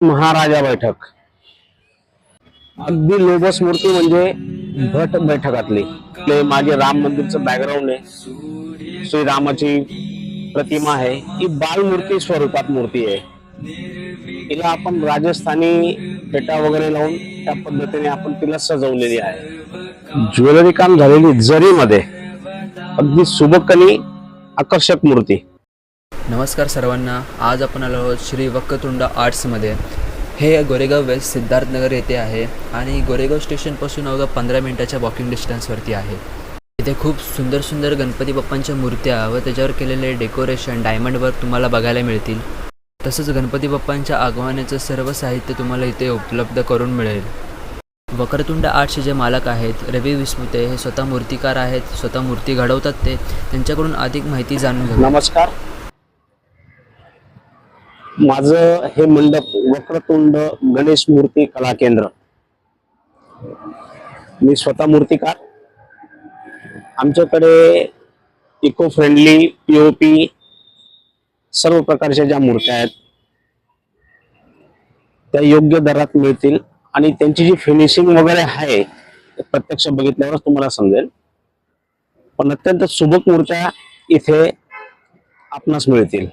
महाराजा बैठक. अगदी लोबस मूर्ती म्हणजे भट बैठकातली. ते राम मंदिरचं बॅकग्राऊंड आहे. श्रीरामाची प्रतिमा आहे. ही बालमूर्ती स्वरूपात मूर्ती आहे. तिला आपण राजस्थानी फेटा वगैरे लावून त्या पद्धतीने आपण तिला सजवलेली आहे. ज्वेलरी काम झालेली जरीमध्ये. अगदी सुबकनी आकर्षक मूर्ती. नमस्कार सर्वांना. आज आपण आलो आहोत श्री वक्रतुंड आर्ट्समध्ये हे गोरेगाव वेस्ट सिद्धार्थनगर येथे आहे आणि गोरेगाव स्टेशनपासून अवघा पंधरा मिनटाच्या वॉकिंग डिस्टन्सवरती आहे. इथे खूप सुंदर सुंदर गणपती बाप्पांच्या मूर्त्या व त्याच्यावर केलेले डेकोरेशन डायमंड वर्क तुम्हाला बघायला मिळतील. तसंच गणपती बाप्पांच्या आगमनाचं सर्व साहित्य तुम्हाला इथे उपलब्ध करून मिळेल. वक्रतुंड आर्टचे जे मालक आहेत रवी विस्मुते हे स्वतः मूर्तिकार आहेत स्वतः मूर्ती घडवतात ते त्यांच्याकडून अधिक माहिती जाणून घेऊ नमस्कार. माझं हे मंडप वक्रतुंड गणेश मूर्ती कला केंद्र. मी स्वतः मूर्तिकार. आमच्याकडे इको फ्रेंडली पीओपी सर्व प्रकारच्या ज्या मूर्त्या आहेत त्या योग्य दरात मिळतील. आणि त्यांची जी फिनिशिंग वगैरे आहे ते प्रत्यक्ष बघितल्यावरच तुम्हाला समजेल. पण अत्यंत सुबक मूर्त्या इथे आपणास मिळतील.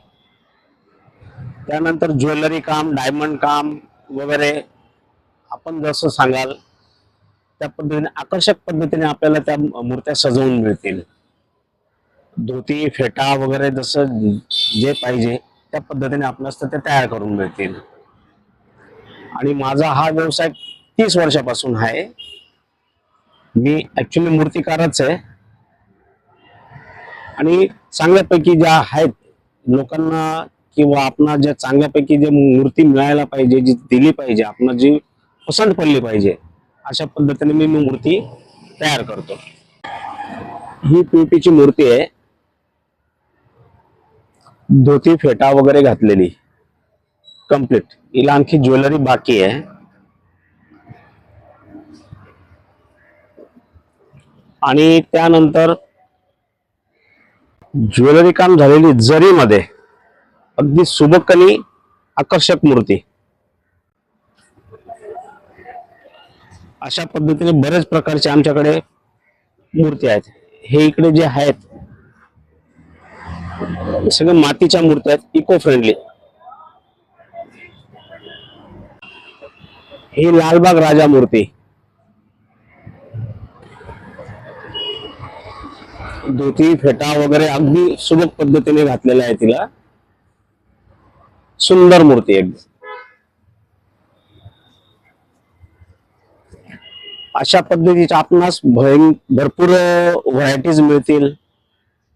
त्यानंतर ज्वेलरी काम डायमंड काम वगैरे आपण जसं सांगाल त्या पद्धतीने आकर्षक पद्धतीने आपल्याला त्या मूर्त्या सजवून मिळतील. धोती फेटा वगैरे जसं जे पाहिजे त्या पद्धतीने आपणास ते तयार करून मिळतील. आणि माझा हा व्यवसाय तीस वर्षापासून आहे. मी ऍक्च्युली मूर्तिकारच आहे. आणि चांगल्यापैकी ज्या आहेत लोकांना किंवा आपणा ज्या चांगल्यापैकी जे मूर्ती मिळायला पाहिजे जी दिली पाहिजे आपण जी पसंत पडली पाहिजे अशा पद्धतीने मी मी मूर्ती तयार करतो. ही पिवटीची मूर्ती आहे. धोती फेटा वगैरे घातलेली. कंप्लीट हिला आणखी ज्वेलरी बाकी आहे. आणि त्यानंतर ज्वेलरी काम झालेली जरीमध्ये. अगदी सुबक आणि आकर्षक मूर्ती. अशा पद्धतीने बऱ्याच प्रकारचे आमच्याकडे मूर्ती आहेत. हे इकडे जे आहेत सगळ्या मातीच्या मूर्ती आहेत इको फ्रेंडली ही लालबाग राजा मूर्ती. धोती फेटा वगैरे अगदी सुबक पद्धतीने घातलेला आहे तिला. सुंदर मूर्ती एकदम अशा पद्धतीच्या आपणास भयं- भरपूर व्हरायटीज मिळतील.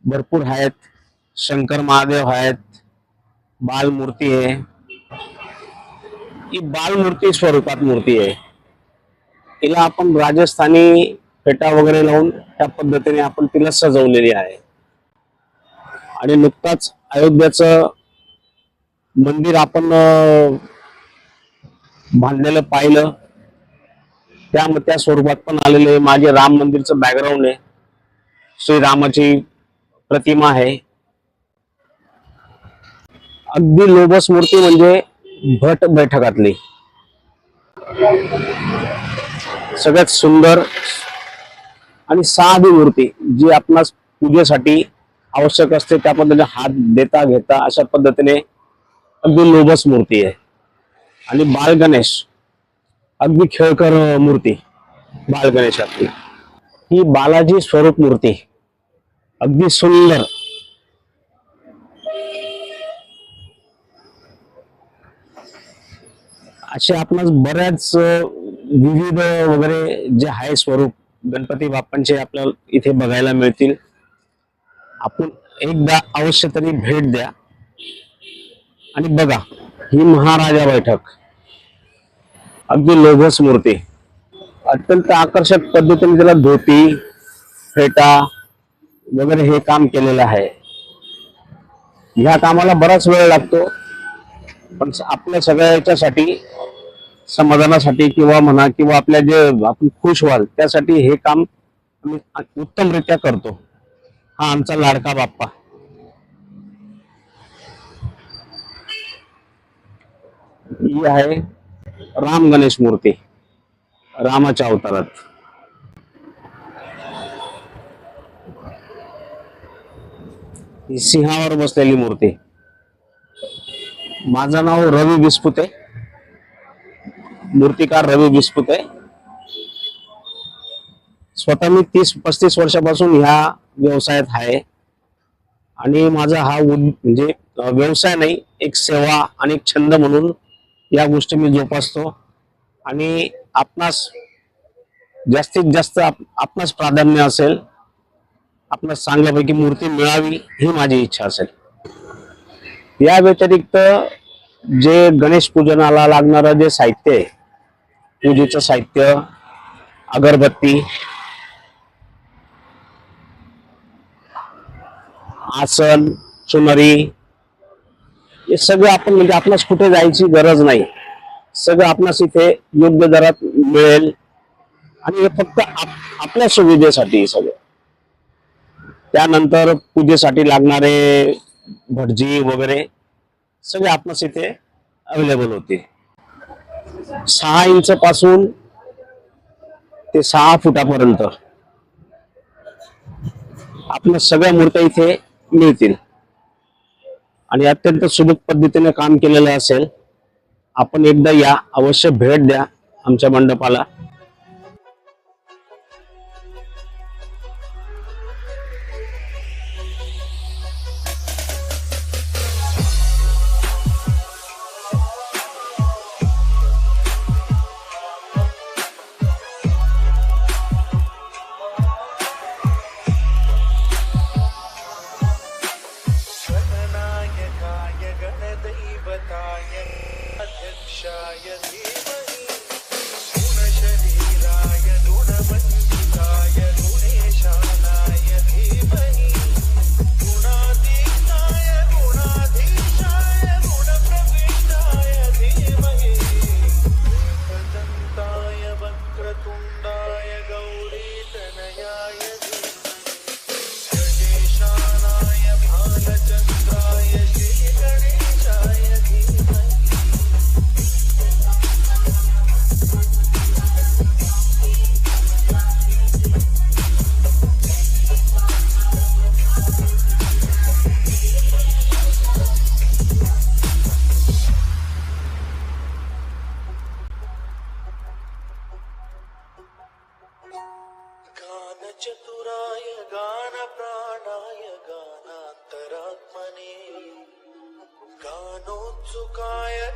भरपूर आहेत. शंकर महादेव आहेत. बालमूर्ती आहे. ही बालमूर्ती स्वरूपात मूर्ती आहे. तिला आपण राजस्थानी फेटा वगैरे लावून त्या पद्धतीने आपण तिला सजवलेली आहे. आणि नुकताच अयोध्याचं मंदिर आपण बांधलेलं पाहिलं. त्या त्या स्वरूपात पण आलेले माझे राम मंदिरचं बॅकग्राऊंड आहे. श्रीरामाची प्रतिमा आहे. अगदी लोबस मूर्ती म्हणजे भट बैठकातली. सगळ्यात सुंदर आणि साधी मूर्ती जी आपणास पूजेसाठी आवश्यक असते त्या पद्धतीने हात देता घेता अशा पद्धतीने अगदी लोबस मूर्ती आहे. आणि बाळ गणेश अगदी खेळकर मूर्ती बाळ गणेशातली ही बालाजी स्वरूप मूर्ती अगदी सुंदर. असे आपणास बऱ्याच विविध वगैरे जे आहे स्वरूप गणपती बाप्पांचे आपल्याला इथे बघायला मिळतील. आपण एकदा अवश्य तरी भेट द्या. आणि बघा ही महाराजा बैठक. अगदी लोभस मूर्ती अत्यंत आकर्षक पद्धतीने त्याला धोती फेटा वगैरे हे काम केलेलं आहे. ह्या कामाला बराच वेळ लागतो पण आपल्या सगळ्याच्यासाठी समाधानासाठी किंवा म्हणा किंवा आपल्या जे आपण खुश व्हाल त्यासाठी हे काम आम्ही उत्तमरित्या करतो. हा आमचा लाडका बाप्पा. ही आहे राम गणेश मूर्ती रामाच्या अवतारात. ही सिंहावर बसलेली मूर्ती. माझं नाव रवी बिस्पुते. मूर्तिकार रवी बिस्पुते. स्वतः मी तीस पस्तीस वर्षापासून ह्या व्यवसायात आहे. आणि माझा हा उद- म्हणजे व्यवसाय नाही एक सेवा आणि एक छंद म्हणून या गोष्टी मी जोपासतो. आणि आपणास जास्तीत जास्त आपणास प्राधान्य असेल आपणास चांगल्यापैकी मूर्ती मिळावी ही माझी इच्छा असेल. या व्यतिरिक्त जे गणेश पूजनाला लागणारं जे साहित्य आहे पूजेचं साहित्य अगरबत्ती आसन सुनरी हे सगळं आपण म्हणजे आपणास कुठे जायची गरज नाही. सगळं आपणास इथे योग्य दरात मिळेल. आणि हे फक्त आपल्या सुविधेसाठी सगळं. त्यानंतर पूजेसाठी लागणारे भटजी वगैरे सगळे आपणास इथे अवेलेबल होते. सहा इंच पासून ते सहा फुटापर्यंत आपल्या सगळ्या मूर्त्या इथे मिळतील. आणि अत्यंत सुबक पद्धतीने काम केलेलं असेल आपण एकदा या अवश्य भेट द्या आमच्या मंडपाला.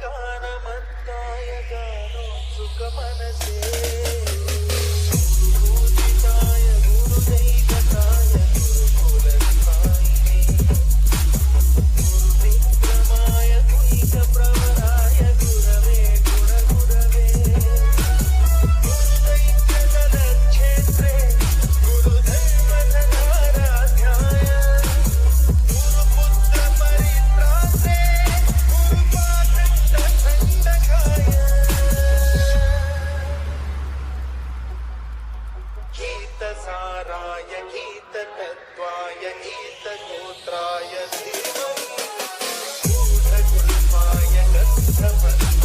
గానమత్తాయ గానో సుఖ మనసే September.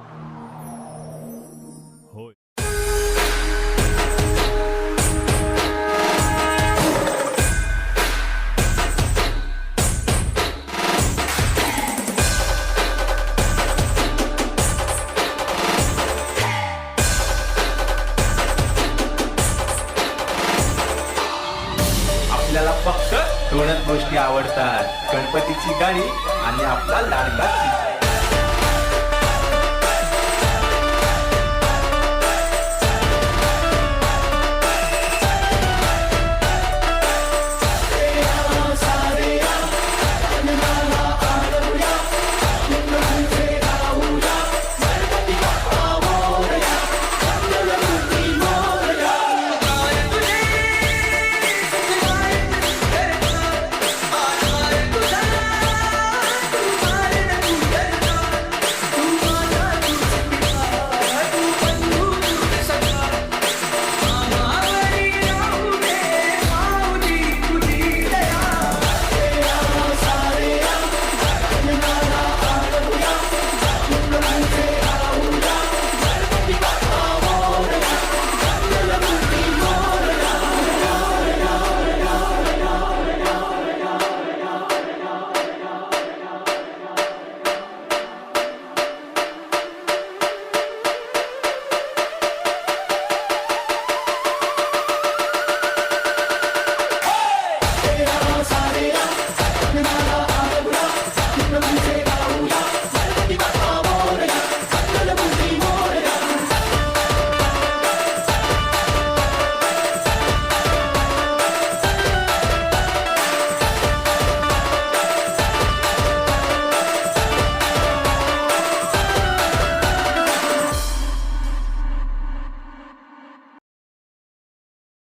गोष्टी आवडतात. गणपतीची गाणी आणि आपला लाडका